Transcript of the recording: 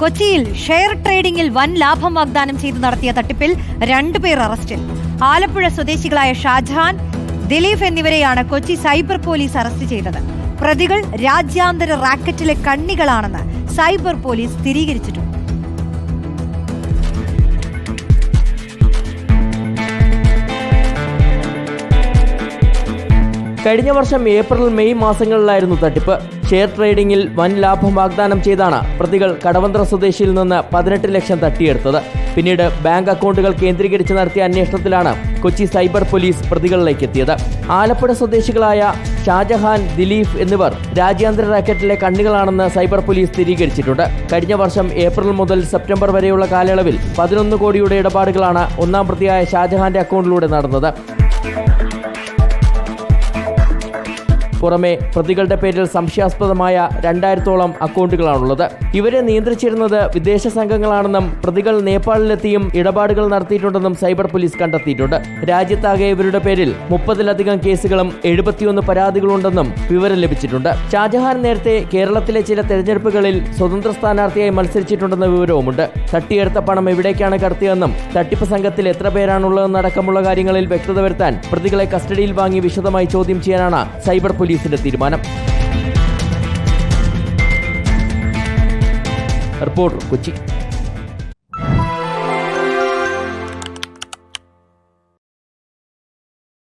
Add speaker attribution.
Speaker 1: കൊച്ചിയിൽ ഷെയർ ട്രേഡിംഗിൽ വൻ ലാഭം വാഗ്ദാനം ചെയ്ത് നടത്തിയ തട്ടിപ്പിൽ രണ്ടുപേർ അറസ്റ്റിൽ. ആലപ്പുഴ സ്വദേശികളായ ഷാജഹാൻ ദിലീപ് എന്നിവരെയാണ് കൊച്ചി സൈബർ പോലീസ് അറസ്റ്റ് ചെയ്തത്. പ്രതികൾ രാജ്യാന്തര റാക്കറ്റിലെ കണ്ണികളാണെന്ന് സൈബർ പോലീസ് സ്ഥിരീകരിച്ചിട്ടുണ്ട്.
Speaker 2: കഴിഞ്ഞ വർഷം ഏപ്രിൽ മെയ് മാസങ്ങളിലായിരുന്നു തട്ടിപ്പ്. ഷെയർ ട്രേഡിംഗിൽ വൻ ലാഭം വാഗ്ദാനം ചെയ്താണ് പ്രതികൾ കടവന്ത്ര സ്വദേശിയിൽ നിന്ന് പതിനെട്ട് ലക്ഷം തട്ടിയെടുത്തത്. പിന്നീട് ബാങ്ക് അക്കൗണ്ടുകൾ കേന്ദ്രീകരിച്ച് നടത്തിയ അന്വേഷണത്തിലാണ് കൊച്ചി സൈബർ പോലീസ് പ്രതികളിലേക്ക് എത്തിയത് ആലപ്പുഴ സ്വദേശികളായ ഷാജഹാൻ ദിലീഫ് എന്നിവർ രാജ്യാന്തര റാക്കറ്റിലെ കണ്ണികളാണെന്ന് സൈബർ പോലീസ് സ്ഥിരീകരിച്ചിട്ടുണ്ട്. കഴിഞ്ഞ വർഷം ഏപ്രിൽ മുതൽ സെപ്റ്റംബർ വരെയുള്ള കാലയളവിൽ പതിനൊന്ന് കോടിയുടെ ഇടപാടുകളാണ് ഒന്നാം പ്രതിയായ ഷാജഹാന്റെ അക്കൗണ്ടിലൂടെ നടന്നത്. പുറമെ പ്രതികളുടെ പേരിൽ സംശയാസ്പദമായ രണ്ടായിരത്തോളം അക്കൗണ്ടുകളാണുള്ളത്. ഇവരെ നിയന്ത്രിച്ചിരുന്നത് വിദേശ സംഘങ്ങളാണെന്നും പ്രതികൾ നേപ്പാളിലെത്തിയും ഇടപാടുകൾ നടത്തിയിട്ടുണ്ടെന്നും സൈബർ പോലീസ് കണ്ടെത്തിയിട്ടുണ്ട്. രാജ്യത്താകെ ഇവരുടെ പേരിൽ മുപ്പതിലധികം കേസുകളും എഴുപത്തിയൊന്ന് പരാതികളുണ്ടെന്നും വിവരം ലഭിച്ചിട്ടുണ്ട്. ഷാജഹാൻ നേരത്തെ കേരളത്തിലെ ചില തെരഞ്ഞെടുപ്പുകളിൽ സ്വതന്ത്ര സ്ഥാനാർത്ഥിയായി മത്സരിച്ചിട്ടുണ്ടെന്ന വിവരവുമുണ്ട്. തട്ടിയെടുത്ത പണം എവിടേക്കാണ് കടത്തിയതെന്നും തട്ടിപ്പ് സംഘത്തിൽ എത്ര പേരാണുള്ളതെന്നടക്കമുള്ള കാര്യങ്ങളിൽ വ്യക്തത വരുത്താൻ പ്രതികളെ കസ്റ്റഡിയിൽ വാങ്ങി വിശദമായി ചോദ്യം ചെയ്യാനാണ് സൈബർ പോലീസിന്റെ തീരുമാനം. റിപ്പോർട്ടർ കൊച്ചി.